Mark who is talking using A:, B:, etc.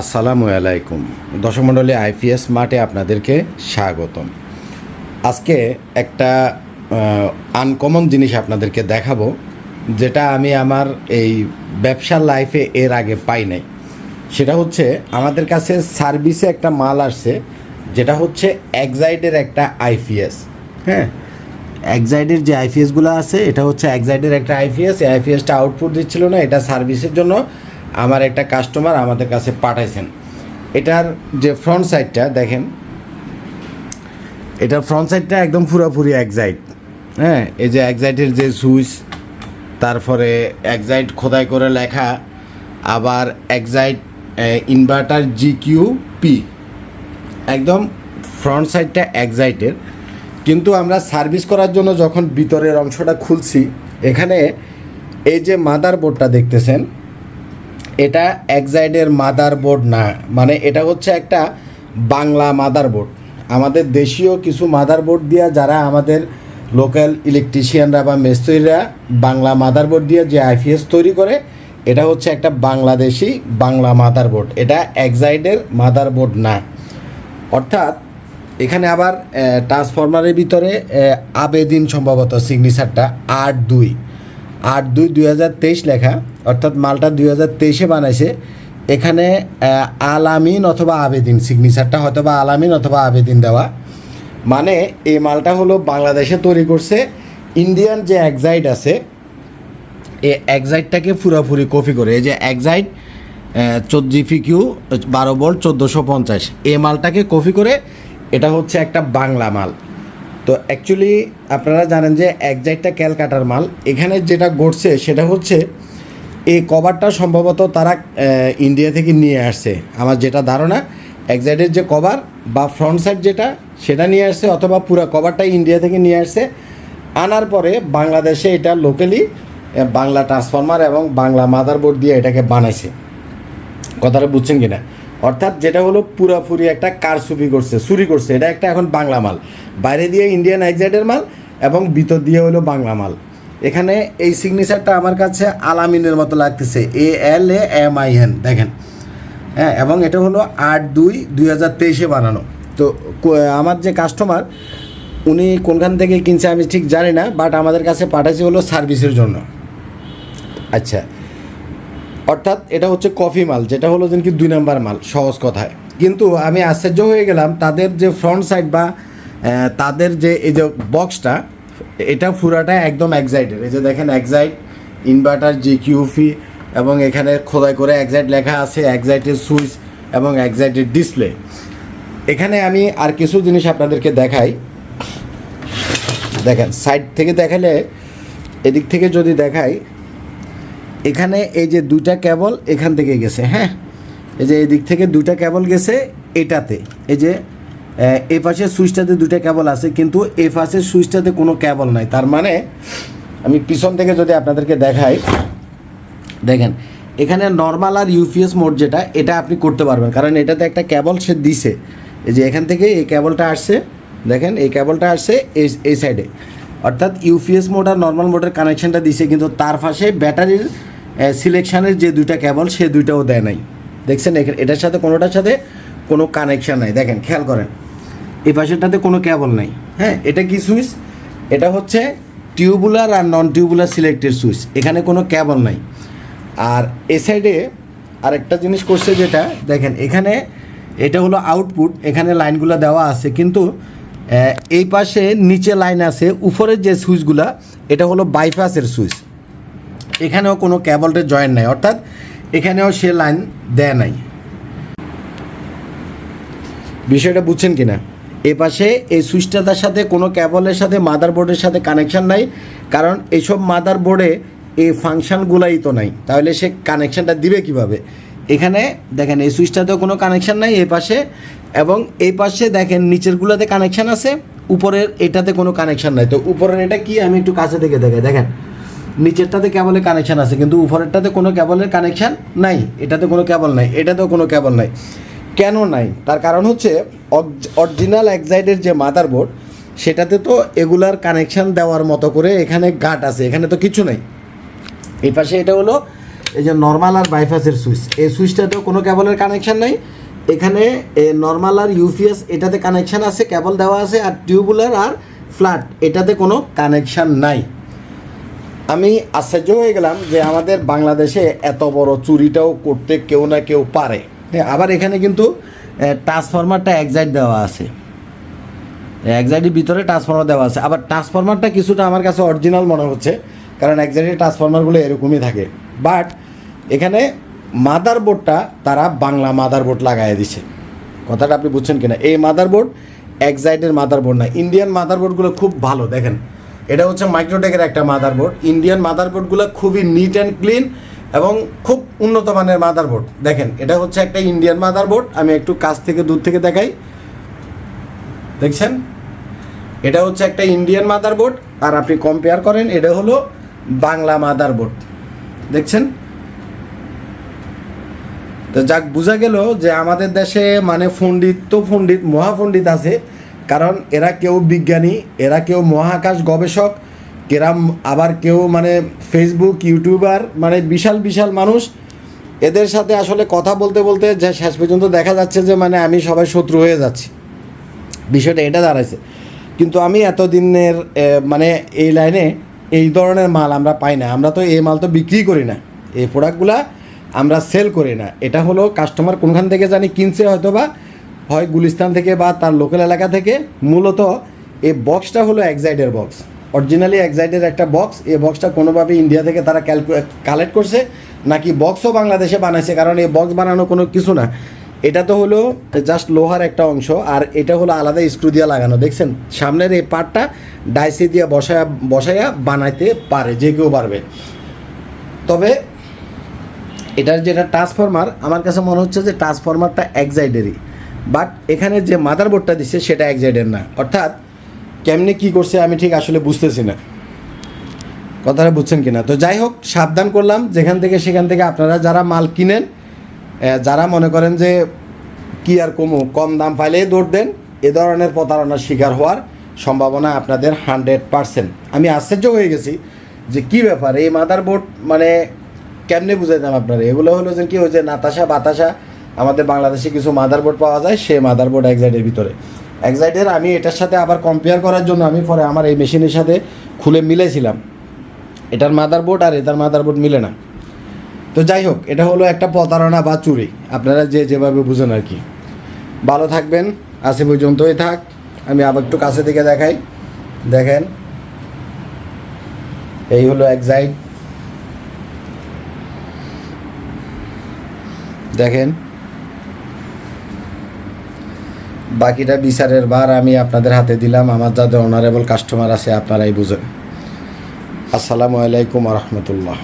A: আসসালামু আলাইকুম। দর্শক মণ্ডলী, আইপিএস মাঠে আপনাদেরকে স্বাগতম। আজকে একটা আনকমন জিনিস আপনাদেরকে দেখাবো, যেটা আমি আমার এই ব্যবসার লাইফে এর আগে পাই নাই। সেটা হচ্ছে, আমাদের কাছে সার্ভিসে একটা মাল আসছে, যেটা হচ্ছে এক্সাইডের একটা আইপিএস। হ্যাঁ? এক্সাইডের যে আইপিএসগুলো আছে, এটা হচ্ছে এক্সাইডের একটা আইপিএস। এই আইপিএসটা আউটপুট দিচ্ছিল না, এটা সার্ভিসের জন্য। আমার একটা কাস্টমার আমাদের কাছে পাঠাইছেন। এটার যে ফ্রন্ট সাইডটা দেখেন এটার ফ্রন্ট সাইডটা একদম পুরোপুরি এক্সাইট হ্যাঁ এই যে এক্সাইটের যে সুইচ, তারপরে একজাইট খোদাই করে লেখা, আবার Exide inverter G Q P একদম ফ্রন্ট সাইডটা এক্সাইটের কিন্তু আমরা সার্ভিস করার জন্য যখন ভিতরের অংশটা খুলছি, এখানে এই যে মাদার বোর্ডটা দেখতেছেন এটা এক্সাইডের মাদার বোর্ড না। মানে এটা হচ্ছে একটা বাংলা মাদার বোর্ড আমাদের দেশীয় কিছু মাদার বোর্ড দিয়ে যারা আমাদের লোকাল ইলেকট্রিশিয়ানরা বা মিস্ত্রিরা বাংলা মাদার বোর্ড দিয়ে যে আইপিএস তৈরি করে, এটা হচ্ছে একটা বাংলাদেশি বাংলা মাদার বোর্ড এটা এক্সাইডের মাদার বোর্ড না। অর্থাৎ এখানে আবার ট্রান্সফরমারের ভিতরে আবেদিন সম্ভবত সিগনেচারটা আট দুই আট দুই দুই হাজার তেইশ লেখা, অর্থাৎ মালটা দুই হাজার তেইশে বানাইছে। এখানে আলামিন অথবা আবেদিন, সিগনেচারটা হয়তো বা আলামিন অথবা আবেদিন দেওয়া। মানে এই মালটা হলো বাংলাদেশে তৈরি করছে। ইন্ডিয়ান যে এক্সাইড আছে এই এক্সাইটটাকে পুরোপুরি কপি করে, এই যে এক্সাইট চোদ্দ জিপি কিউ বারো ভোল্ট, চোদ্দোশো পঞ্চাশ। এই মালটাকে কপি করে, এটা হচ্ছে একটা বাংলা মাল। তো অ্যাকচুয়ালি আপনারা জানেন যে এক্সাইটটা ক্যালকাটার মাল, এখানে যেটা ঘটছে সেটা হচ্ছে এই কভারটা সম্ভবত তারা ইন্ডিয়া থেকে নিয়ে আসছে। আমার যেটা ধারণা এক্সাইটের যে কভার বা ফ্রন্ট সাইড যেটা, সেটা নিয়ে আসছে অথবা পুরো কভারটাই ইন্ডিয়া থেকে নিয়ে আসছে। আনার পরে বাংলাদেশে এটা লোকালি বাংলা ট্রান্সফরমার এবং বাংলা মাদারবোর্ড দিয়ে এটাকে বানাইছে। কথাটা বুঝছেন কিনা? অর্থাৎ যেটা হলো পুরাপুরি একটা কারসুপি করছে, চুরি করছে। এটা একটা এখন বাংলা মাল। বাইরে দিয়ে ইন্ডিয়ান এক্সাইডের মাল এবং ভিতর দিয়ে হলো বাংলা মাল। এখানে এই সিগনেচারটা আমার কাছে আলামিনের মতো লাগতেছে। A L A M I N দেখেন। হ্যাঁ এবং এটা হলো আট দুই দুই হাজার তেইশে বানানো। তো আমার যে কাস্টমার উনি কোনখান থেকে কিনছে আমি ঠিক জানি না বাট আমাদের কাছে পাঠাইছে হলো সার্ভিসের জন্য। আচ্ছা অর্থাৎ এটা হচ্ছে কফি মাল, যেটা হলো যেন কি দুই নাম্বার মাল, সহজ কথায়। কিন্তু আমি আশ্চর্য হয়ে গেলাম, তাদের যে ফ্রন্ট সাইড বা তাদের যে, এই যে বক্সটা এটা পুরাটা একদম এক্সাইটেড এই যে দেখেন এক্সাইট ইনভার্টার জি কিউফি এবং এখানে খোদাই করে এক্সাইট লেখা আছে এক্সাইটের সুইচ এবং এক্সাইটের ডিসপ্লে এখানে আমি আর কিছু জিনিস আপনাদেরকে দেখাই। দেখেন সাইড থেকে দেখালে, এদিক থেকে যদি দেখাই এখানে এই যে দুইটা কেবল এখান থেকে গেছে হ্যাঁ? এই যে এদিক থেকে দুইটা কেবল গেছে এটাতে। এই যে এ পাশের সুইচটাতে দুইটা কেবল আছে, কিন্তু এ পাশের সুইচটাতে কোনো কেবল নাই। তার মানে আমি পিছন থেকে যদি আপনাদেরকে দেখাই, দেখেন, এখানে নর্মাল আর ইউপিএস মোড যেটা, এটা আপনি করতে পারবেন। কারণ এটাতে একটা কেবল সে দিছে। এই যে এখান থেকে এই কেবলটা আসছে, দেখেন, এই কেবলটা আসছে এই এই সাইডে অর্থাৎ ইউপিএস মোড আর নর্মাল মোডের কানেকশনটা দিছে, কিন্তু তার পাশে ব্যাটারির সিলেকশানের যে দুইটা কেবল সে দুইটাও দেয় নাই। দেখছেন এটার সাথে, কোনোটার সাথে কোনো কানেকশান নাই। দেখেন, খেয়াল করেন, এই পাশেরটাতে কোনো কেবল নাই। হ্যাঁ এটা কি সুইচ? এটা হচ্ছে টিউবুলার আর নন টিউবুলার সিলেক্টেড সুইচ। এখানে কোনো কেবল নাই। আর এ সাইডে আরেকটা জিনিস করছে যেটা, দেখেন, এখানে এটা হলো আউটপুট এখানে লাইনগুলো দেওয়া আছে, কিন্তু এই পাশে নিচে লাইন আছে, উপরের যে সুইচগুলা, এটা হলো বাইপাসের সুইচ। এখানেও কোনো কেবলটা জয়েন নাই, অর্থাৎ এখানেও সে লাইন দেয় নাই। বিষয়টা বুঝছেন কি না এ পাশে এই সুইচটার সাথে, কোনো ক্যাবলের সাথে মাদারবোর্ডের সাথে কানেকশান নাই, কারণ এইসব মাদারবোর্ডে এই ফাংশনগুলাই তো নাই। তাহলে সে কানেকশানটা দিবে কীভাবে? এখানে দেখেন, এই সুইচটাতেও কোনো কানেকশন নাই এই পাশে, এবং এই পাশে দেখেন নিচেরগুলোতে কানেকশান আছে, উপরের এটাতে কোনো কানেকশান নাই। তো উপরের এটা কি? আমি একটু কাছে থেকে দেখাই। দেখেন নিচেরটাতে কেবলের কানেকশান আছে, কিন্তু উপরেরটাতে কোনো কেবলের কানেকশান নাই, এটাতে কোনো কেবল নাই, এটাতেও কোনো কেবল নাই। কেন নাই? তার কারণ হচ্ছে অরিজিনাল এক্সাইডের যে মাদারবোর্ড সেটাতে তো এগুলার কানেকশান দেওয়ার মতো করে এখানে গাট আছে, এখানে তো কিছু নাই। এই পাশে এটা হলো, এই যে নর্মাল আর বাইপাসের সুইচ এই সুইচটাতেও কোনো কেবলের কানেকশান নাই। এখানে নর্মাল আর ইউপিএস এটাতে কানেকশান আছে কেবল দেওয়া আছে, আর টিউবুলার আর ফ্ল্যাট এটাতে কোনো কানেকশান নাই। আমি আশ্চর্য হয়ে গেলাম যে আমাদের বাংলাদেশে এত বড় চুরিটাও করতে কেউ না কেউ পারে। আবার এখানে কিন্তু ট্রান্সফরমারটা একজাইট দেওয়া আছে। একজাইটের ভিতরে ট্রান্সফরমার দেওয়া আছে। আবার ট্রান্সফরমারটা কিছুটা আমার কাছে অরিজিনাল মনে হচ্ছে, কারণ একজাইটের ট্রান্সফরমারগুলো এরকমই থাকে। বাট এখানে মাদার বোর্ডটা তারা বাংলা মাদারবোর্ড লাগাই দিছে। কথাটা আপনি বুঝছেন কিনা? এই মাদারবোর্ড একজাইটের মাদার বোর্ড না। ইন্ডিয়ান মাদার বোর্ডগুলো খুব ভালো, দেখেন। এটা হচ্ছে মাইক্রোটেকের একটা মাদারবোর্ড ইন্ডিয়ান মাদারবোর্ডগুলো খুবই নিট অ্যান্ড ক্লিন এবং খুব উন্নত মানের মাদারবোর্ড দেখেন, এটা হচ্ছে একটা ইন্ডিয়ান মাদারবোর্ড আমি একটু কাছ থেকে দূর থেকে দেখাই। দেখছেন? এটা হচ্ছে একটা ইন্ডিয়ান মাদারবোর্ড আর আপনি কম্পেয়ার করেন, এটা হলো বাংলা মাদারবোর্ড দেখছেন? তো যাক, বোঝা গেল যে আমাদের দেশে মানে পণ্ডিত তো পণ্ডিত, মহাপণ্ডিত আছে। কারণ এরা কেউ বিজ্ঞানী, এরা কেউ মহাকাশ গবেষক কেরাম আবার কেউ মানে ফেসবুক ইউটিউবার মানে বিশাল বিশাল মানুষ। এদের সাথে আসলে কথা বলতে বলতে যে শেষ পর্যন্ত দেখা যাচ্ছে যে মানে আমি সবাই শত্রু হয়ে যাচ্ছি। বিষয়টা এটা দাঁড়াইছে। কিন্তু আমি এতদিনের মানে এই লাইনে এই ধরনের মাল আমরা পাই না। আমরা তো এই মাল তো বিক্রি করি না। এই প্রোডাক্টগুলা আমরা সেল করি না। এটা হলো কাস্টমার কোনখান থেকে জানি কিনছে হয়তো বা হয় গুলিস্তান থেকে বা তার লোকাল এলাকা থেকে, মূলত এই বক্সটা হলো এক্সাইডের বক্স অরিজিনালি এক্সাইডের একটা বক্স এই বক্সটা কোনোভাবে ইন্ডিয়া থেকে তারা কালেক্ট করছে, নাকি বক্সও বাংলাদেশে বানাইছে, কারণ এই বক্স বানানো কোনো কিছু না। এটা তো হলো জাস্ট লোহার একটা অংশ, আর এটা হলো আলাদা স্ক্রু দিয়ে লাগানো, দেখছেন? সামনের এই পার্টটা ডাইসি দিয়ে বসায়া বসায়া বানাইতে পারে, যে কেউ পারবে। তবে এটার যেটা ট্রান্সফরমার আমার কাছে মনে হচ্ছে যে ট্রান্সফরমারটা একজাইডেরই বাট এখানে যে মাদার বোর্ডটা দিচ্ছে সেটা একজাইডের না। অর্থাৎ কেমনে কি করছে আমি ঠিক আসলে বুঝতেছি না। কথাটা বুঝছেন কি না তো যাই হোক, সাবধান করলাম। যেখান থেকে সেখান থেকে আপনারা যারা মাল কিনেন যারা মনে করেন যে কি আর কমু, কম দাম পাইলেই দৌড় দেন। এ ধরনের প্রতারণার শিকার হওয়ার সম্ভাবনা আপনাদের হান্ড্রেড পারসেন্ট। আমি আশ্চর্য হয়ে গেছি যে কি ব্যাপার? এই মাদার বোর্ড মানে কেমনে বুঝাইতাম আপনারা? এগুলো হলো যে কি হয়েছে নাতাশা, বাতাসা আমাদের বাংলাদেশে কিছু মাদারবোর্ড পাওয়া যায় সে মাদারবোর্ড এক্সাইডের ভিতরে। এক্সাইডের আমি এটার সাথে আবার কম্পেয়ার করার জন্য আমি পরে আমার এই মেশিনের সাথে খুলে মিলেছিলাম এটার মাদারবোর্ড আর এটার মাদারবোর্ড মিলে না। তো যাই হোক, এটা হলো একটা প্রতারণা বা চুরি। আপনারা যে যেভাবে বুঝেন আর কি। ভালো থাকবেন, আজে পর্যন্তই থাক। আমি আবার একটু কাছে থেকে দেখাই। দেখেন, এই হলো এক্সাইট দেখেন বাকিটা বিচারের বার আমি আপনাদের হাতে দিলাম। আমার যাদের অনারেবল কাস্টমার আছে, আপনারাই বুঝেন। আসসালামু আলাইকুম রহমতুল্লাহ।